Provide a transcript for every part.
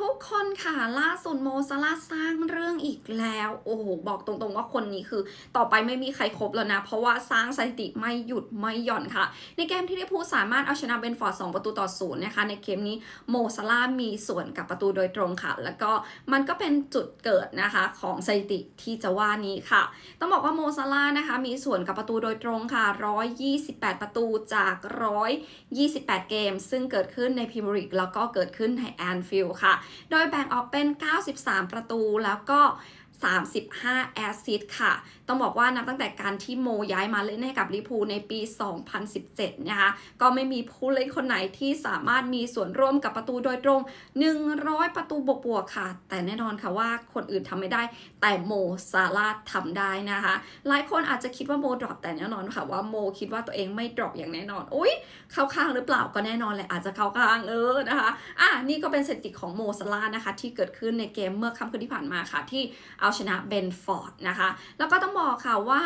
ทุกคนค่ะล่าสุดโมซาลาสร้างเรื่องอีกแล้ว โอ้โห บอกตรงๆว่าคนนี้คือ ต่อไปไม่มีใครครบแล้วนะ เพราะว่าสร้างสถิติไม่หยุดไม่หย่อนค่ะ ในเกมที่ได้พูดสามารถเอาชนะเบนฟอร์ด2ประตูต่อศูนย์นะคะ ในเกมนี้โมซาลามีส่วนกับประตูโดยตรงค่ะ แล้วก็มันก็เป็นจุดเกิดนะคะของสถิติที่จะว่านี้ค่ะ ต้องบอกว่าโมซาลานะคะมีส่วนกับประตูโดยตรงค่ะ 128 ประตูจาก 128 เกม ซึ่งเกิดขึ้นในพรีเมียร์ลีกแล้วก็เกิดขึ้นในแอนฟิลด์ค่ะโดยแบ่งออกเป็น 93 ประตู แล้วก็ 35 แอซิสต์ค่ะ ต้องบอกว่านับตั้งแต่การที่โมย้ายมาเล่นให้กับลิพูในปี 2017 นะคะ ก็ไม่มีผู้เล่นคนไหนที่สามารถมีส่วนร่วมกับประตูโดยตรง 100 ประตูบวกๆค่ะ แต่แน่นอนค่ะว่าคนอื่นทำไม่ได้ แต่โมซาลาทำได้นะคะ หลายคนอาจจะคิดว่าโมดรอปแต่แน่นอนค่ะว่าโมคิดว่าตัวเองไม่ดรอปอย่างแน่นอน อุ้ยเข้าข้างหรือเปล่าก็แน่นอนแหละอาจจะเข้าข้างเออนะคะ อะนี่ก็เป็นสถิติของโมซาลานะคะที่เกิดขึ้นในเกมเมื่อค่ำคืนที่ผ่านมาค่ะที่เอาาชนะเบนฟอร์ดนะคะ แล้วก็ต้องบอกค่ะว่า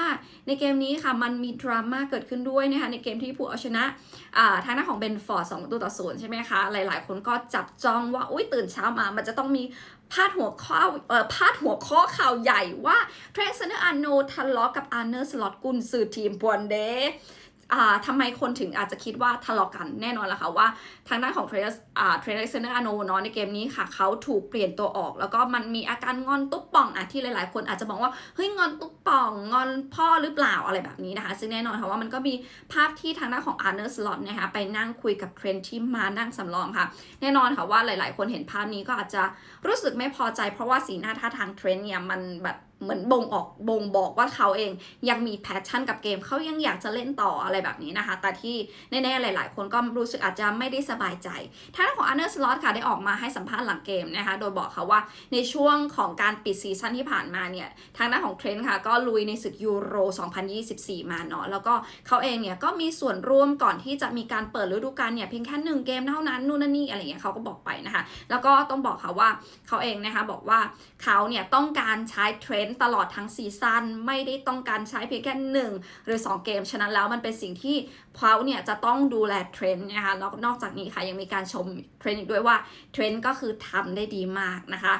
ในเกมนี้ค่ะมันมีดราม่าเกิดขึ้นด้วยนะคะในเกมที่ผู้เอาชนะทางด้านของเบนฟอร์ดสองประตูต่อศูนย์ใช่ไหมคะ หลายๆ คนก็จับจ้องว่าอุ้ยตื่นเช้ามา มันจะต้องมีพาดหัวข้อเอ่อพาดหัวข้อข่าวใหญ่ว่าเทรนเซนเนอร์อาโนทะเลาะกับอาร์เนอร์สล็อตกุนซือทีมปวนเด อ่าทำไมคนถึงอาจจะคิดว่าทะเลาะกันแน่นอนละค่ะว่าทางด้านของเทรสเทรนเซนเนอร์อาโนเนาะในเกมนี้ค่ะเขาถูกเปลี่ยนตัวออก แล้วก็มันมีอาการงอนตุ๊บป่องอะที่หลาย ๆ คนอาจจะบอกว่าเฮ้ยงอนตุ๊บป่องงอนพ่อหรือเปล่าอะไรแบบนี้นะคะ ซึ่งแน่นอนค่ะว่ามันก็มีภาพที่ทางด้านของอาร์เนอร์สล็อตนะคะไปนั่งคุยกับเทรนที่มานั่งสำรองค่ะ แน่นอนค่ะว่าหลาย ๆ คนเห็นภาพนี้ก็อาจจะรู้สึกไม่พอใจ เพราะว่าสีหน้าท่าทางเทรนเนี่ยมันแบบ เหมือนบ่งออกบ่งบอกว่าเขาเองยังมีแพชชั่นกับเกมเขายังอยากจะเล่นต่ออะไรแบบนี้นะคะ แต่ที่แน่ๆหลาย ๆ คนก็รู้สึกอาจจะไม่ได้สบายใจทางด้านของอันเนอร์สล็อตค่ะได้ออกมาให้สัมภาษณ์หลังเกมนะคะ โดยบอกค่ะว่าในช่วงของการปิดซีซั่นที่ผ่านมาเนี่ยทางด้านของเทรนค่ะก็ลุยในศึกยูโร 2024 มาเนาะแล้วก็เขาเองเนี่ยก็มีส่วนร่วมก่อนที่จะมีการเปิดฤดูกาลเนี่ยเพียงแค่หนึ่งเกมเท่านั้นนู่นนั่นนี่อะไรเงี้ยเขาก็บอกไปนะคะ แล้วก็ต้องบอกค่ะว่าเขาเองนะคะบอกว่าเขาเนี่ยต้องการใช้เทรนด์ตลอดทั้งซีซั่นไม่ได้ต้องการใช้เพียงแค่หนึ่งหรือ 2 เกม ฉะนั้นแล้วมันเป็นสิ่งที่เขาเนี่ยจะต้องดูแลเทรนด์นะคะแล้วนอกจากนี้ค่ะยังมีการชมเทรนด์อีกด้วยว่าเทรนด์ก็คือทำได้ดีมากนะคะ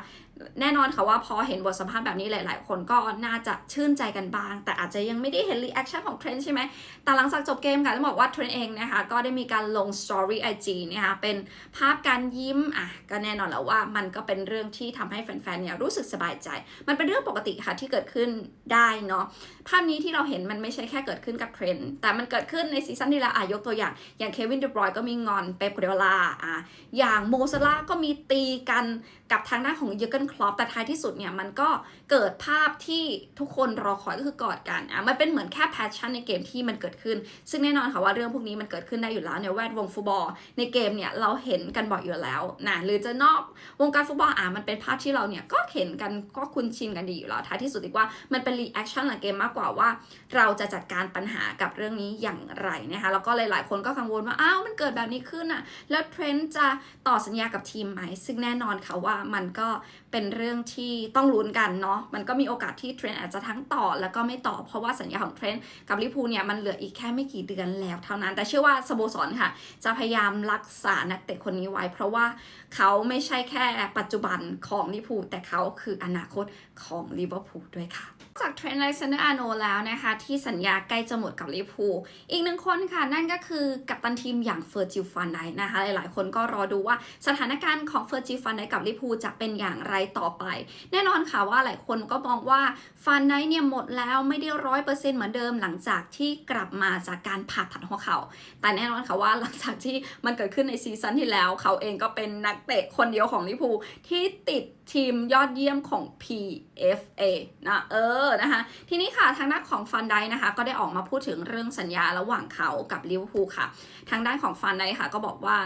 แน่นอนค่ะว่าพอเห็นบทสัมภาษณ์แบบนี้หลาย ๆ คนก็น่าจะชื่นใจกันบ้าง แต่อาจจะยังไม่ได้เห็นรีแอคชั่นของเทรนใช่ไหม แต่หลังจากจบเกมค่ะต้องบอกว่าเทรนเองนะคะก็ได้มีการลงสตอรี่ไอจีนะคะเป็นภาพการยิ้มอะก็แน่นอนแล้วว่ามันก็เป็นเรื่องที่ทำให้แฟน ๆ เนี่ยรู้สึกสบายใจ มันเป็นเรื่องปกติค่ะที่เกิดขึ้นได้เนาะภาพนี้ที่เราเห็นมันไม่ใช่แค่เกิดขึ้นกับเทรนแต่มันเกิดขึ้นในซีซั่นที่แล้วอะยกตัวอย่าง อย่างเควินเดบรอยก็มีงอนเป๊ปกัวเดโอลาอะอย่างโมซาลาก็มีตีกันกับทางด้านของเยอร์เกนคลอปแต่ท้ายที่สุดเนี่ยมันก็เกิดภาพที่ทุกคนรอคอยก็คือกอดกันอะมันเป็นเหมือนแค่แพชชั่นในเกมที่มันเกิดขึ้น ซึ่งแน่นอนค่ะว่าเรื่องพวกนี้มันเกิดขึ้นได้อยู่แล้วในแวดวงฟุตบอล ในเกมเนี่ยเราเห็นกันบ่อยอยู่แล้วนะหรือจะนอกวงการฟุตบอลอะมันเป็นภาพที่เราเนี่ยก็เห็นกันก็คุ้นชินกันดีอยู่แล้วท้ายที่สุดดีกว่ามันเป็นรีแอคชั่นหลังเกมมากกว่าว่า เราจะจัดการปัญหากับเรื่องนี้อย่างไรนะคะแล้วก็หลาย ๆ คนก็กังวลว่าอ้าวมันเกิดแบบนี้ขึ้นอะแล้วเทรนด์จะต่อสัญญากับทีมไหมซึ่งแน่นอนค่ะว่ามันก็เป็นเรื่องที่ต้องลุ้นกันเนาะมันก็มีโอกาสที่เทรนด์อาจจะทั้งต่อแล้วก็ไม่ต่อเพราะว่าสัญญาของเทรนด์กับลิพูเนี่ยมันเหลืออีกแค่ไม่กี่เดือนแล้วเท่านั้น แต่เชื่อว่าสโมสรค่ะ จะพยายามรักษานักเตะคนนี้ไว้ เพราะว่าเขาไม่ใช่แค่ปัจจุบันของลิพูแต่เขาคืออนาคตของลิเวอร์พูลด้วยค่ะจากเทรนด์ไลเซนเนอร์อาโนแล้วนะคะ ที่สัญญาใกล้จะหมดกับลิพูอีกหนึ่งคนค่ะ นั่นก็คือกัปตันทีมอย่างเฟอร์จิลฟันไดนะคะ หลายๆ คนก็รอดูว่าสถานการณ์ของเฟอร์จิลฟันไดกับลิเวอร์พูจะเป็นอย่างไรต่อไป แน่นอนค่ะว่าหลายคนก็มองว่าฟันไนเนี่ยหมดแล้วไม่ได้ร้อยเปอร์เซ็นต์เหมือนเดิมหลังจากที่กลับมาจากการผ่าตัดหัวเข่าแต่แน่นอนค่ะว่าหลังจากที่มันเกิดขึ้นในซีซั่นที่แล้ว เขาเองก็เป็นนักเตะคนเดียวของลิพูที่ติดทีมยอดเยี่ยมของ PFA นะเออนะคะทีนี้ค่ะทางด้านของฟันไดนะคะ ก็ได้ออกมาพูดถึงเรื่องสัญญาระหว่างเขากับลิเวอร์พูลค่ะ ทางด้านของฟันไดค่ะ ก็บอกว่า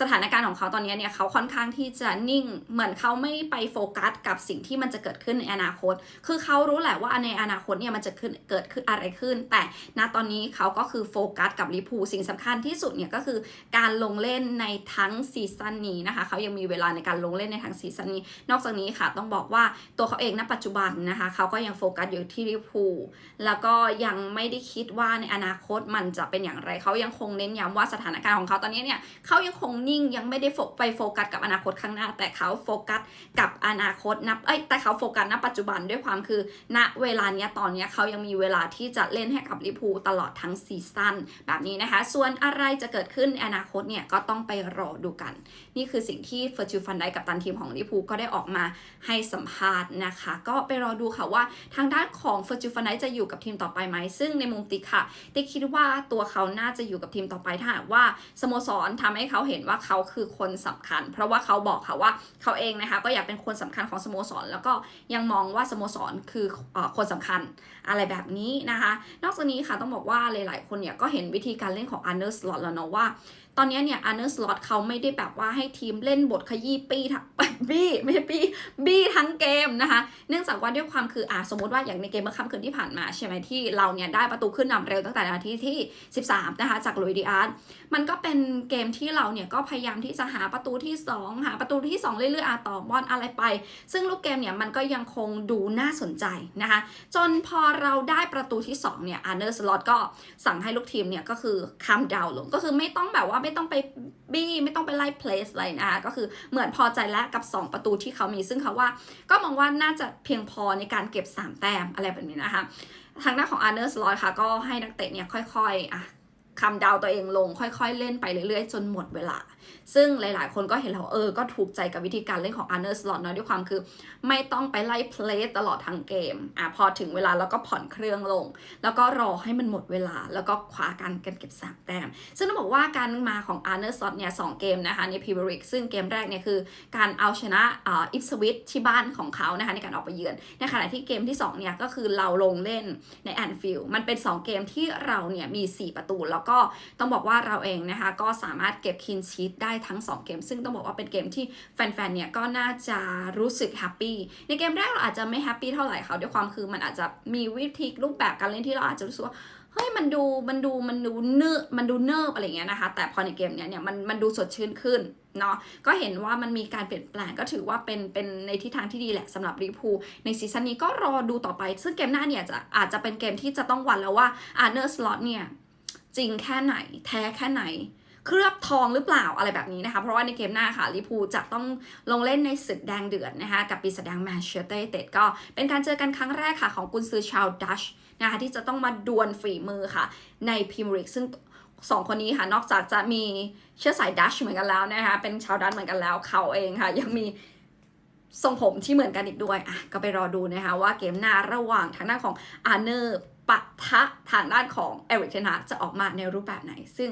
สถานการณ์ของเขาตอนนี้เนี่ยเขาค่อนข้างที่จะนิ่งเหมือนเขาไม่ไปโฟกัสกับสิ่งที่มันจะเกิดขึ้นในอนาคต คือเขารู้แหละว่าในอนาคตเนี่ยมันจะขึ้นเกิดขึ้นอะไรขึ้น แต่ณตอนนี้เขาก็คือโฟกัสกับลิเวอร์พูลสิ่งสำคัญที่สุดเนี่ยก็คือการลงเล่นในทั้งซีซั่นนี้นะคะเขายังมีเวลาในการลงเล่นในทั้งซีซั่นนี้นอกจากนี้ค่ะต้องบอกว่าตัวเขาเองณปัจจุบันนะคะเขาก็ยังโฟกัสอยู่ที่ลิเวอร์พูลแล้วก็ยังไม่ได้คิดว่าในอนาคตมันจะเป็นอย่างไรเขายังคงเน้นย้ำว่าสถานการณ์ของเขาตอนนี้เนี่ยเขายังคงนิ่งยังไม่ได้โฟไปโฟกัสกับอนาคตข้างหน้า แต่เขาโฟกัสกับอนาคตนับเอ้ยแต่เขาโฟกัสณปัจจุบันด้วยความคือ ณเวลาเนี้ยตอนเนี้ยเขายังมีเวลาที่จะเล่นให้กับลิเวอร์พูลตลอดทั้งซีซั่นแบบนี้นะคะ ส่วนอะไรจะเกิดขึ้นในอนาคตเนี่ยก็ต้องไปรอดูกัน นี่คือสิ่งที่เฟอร์จูฟันไดกับตันทีมของลิเวอร์พูลก็ได้ออกมาให้สัมภาษณ์นะคะ ก็ไปรอดูค่ะว่าทางด้านของเฟอร์จูฟันไดจะอยู่กับทีมต่อไปไหม ซึ่งในมุมติค่ะติคิดว่าตัวเขาน่าจะอยู่กับทีมต่อไปถ้าหากว่าสโมสรทำให้เขาเห็นว่าเขาคือคนสำคัญ เพราะว่าเขาบอกค่ะว่าเขาเองนะคะก็อยากเป็นคนสำคัญของสโมสร แล้วก็ยังมองว่าสโมสรคืออคนสำคัญอะไรแบบนี้นะคะ นอกจากนี้ค่ะต้องบอกว่าหลาย ๆ คนเนี่ยก็เห็นวิธีการเล่นของอันเดอร์สลอตแล้วเนาะว่าตอนนี้เนี่ยอันเดอร์สลอตเขาไม่ได้แบบว่าให้ทีมเล่นบทขยี้ปี้ทั้งบี้ไม่ใช่ปีบี้ทั้งเกมนะคะ เนื่องจากว่าด้วยความคืออ่าสมมติว่าอย่างในเกมเมื่อค่ำคืนที่ผ่านมาใช่ไหมที่เราเนี่ยได้ประตูขึ้นนำเร็วตั้งแต่นาทีที่ 13 นะคะ จากลุยดิอาร์ตมันก็เป็นเกมที่เราเนี่ยก็พยายามที่จะหาประตูที่ 2 หาประตูที่ 2 เรื่อยๆอาต่อบอลอะไรไป ซึ่งลูกเกมเนี่ยมันก็ยังคงดูน่าสนใจนะคะ จนพอเราได้ประตูที่ 2 เนี่ยอาร์เนอร์สล็อตก็สั่งให้ลูกทีมเนี่ยก็คือคัมดาวลงก็คือไม่ต้องแบบว่าไม่ต้องไปบี้ไม่ต้องไปไล่เพลสอะไรนะคะก็คือเหมือนพอใจแล้วกับ 2 ประตูที่เขามีซึ่งเขาว่าก็มองว่าน่าจะเพียงพอในการเก็บ 3 แต้มอะไรแบบนี้นะคะ ทางด้านของอาร์เนอร์สลอตค่ะก็ให้นักเตะเนี่ยค่อยๆอะ คำดาวตัวเองลงค่อยๆ เล่นไปเรื่อยๆ จนหมดเวลา ซึ่งหลายๆ คนก็เห็นแล้วเออ ก็ถูกใจกับวิธีการเล่นของอาร์เนอร์สลอตเนาะด้วยความคือ ไม่ต้องไปไล่เพลย์ตลอดทั้งเกม อะพอถึงเวลาแล้วก็ผ่อนเครื่องลง แล้วก็รอให้มันหมดเวลา แล้วก็คว้ากันกันเก็บสามแต้ม ซึ่งต้องบอกว่าการมาของอาร์เนอร์สลอตเนี่ยสองเกมนะคะในพรีเมียร์ลีกซึ่งเกมแรกเนี่ยคือการเอาชนะอ่าอิฟสวิตที่บ้านของเขานะคะในการออกไปเยือน ในขณะที่เกมที่2เนี่ยก็คือเราลงเล่นในแอนฟิลด์มันเป็น 2 เกมที่เราเนี่ยมี 4 ประตูแล้วก็ต้องบอกว่าเราเองนะคะ ก็สามารถเก็บคินชีตได้ทั้ง 2 เกม ซึ่งต้องบอกว่าเป็นเกมที่แฟนๆเนี่ยก็น่าจะรู้สึกแฮปปี้ในเกมแรกเราอาจจะไม่แฮปปี้เท่าไหร่เขาด้วยความคือมันอาจจะมีวิธีรูปแบบการเล่นที่เราอาจจะรู้สึกว่าเฮ้ยมันดูมันดูมันดูเนื้อมันดูเนิบอะไรเงี้ยนะคะ แต่พอในเกมเนี้ยเนี่ยมันมันดูสดชื่นขึ้นเนาะก็เห็นว่ามันมีการเปลี่ยนแปลงก็ถือว่าเป็นเป็นในทิศทางที่ดีแหละสำหรับลิเวอร์พูในซีซั่นนี้ก็รอดูต่อไป ซึ่งเกมหน้าเนี่ยจะอาจจะเป็นเกมที่จะต้องวัดแล้วว่าอาร์เนอร์สลอตเนี่ย จริงแค่ไหน แท้แค่ไหน เคลือบทองหรือเปล่าอะไรแบบนี้นะคะ เพราะว่าในเกมหน้าค่ะลิพูจะต้องลงเล่นในศึกแดงเดือดนะคะกับปีศาจแดงแมนเชสเตอร์เต็ดก็เป็นการเจอกันครั้งแรกค่ะของกุนซือชาวดัชนะคะที่จะต้องมาดวลฝีมือค่ะ ในพรีเมียร์ลีกซึ่งสองคนนี้ค่ะนอกจากจะมีเชื้อสายดัชเหมือนกันแล้วนะคะเป็นชาวดัชเหมือนกันแล้วเขาเองค่ะ ยังมีทรงผมที่เหมือนกันอีกด้วยอะก็ไปรอดูนะคะว่าเกมหน้าระหว่างทางด้านของอาร์เนอร์ ปะทะทางด้านของเอริกเทนฮากจะออกมาในรูปแบบไหน ซึ่ง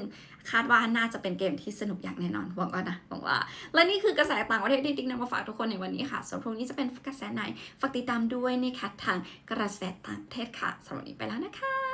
คาดว่าน่าจะเป็นเกมที่สนุกอย่างแน่นอนหวังว่านะหวังว่า และนี่คือกระแสต่างประเทศที่ติ๊กนำมาฝากทุกคนในวันนี้ค่ะส่วนพรุ่งนี้จะเป็นกระแสไหนฝากติดตามด้วยนะคะทางกระแสต่างประเทศค่ะสำหรับวันนี้ไปแล้วนะคะ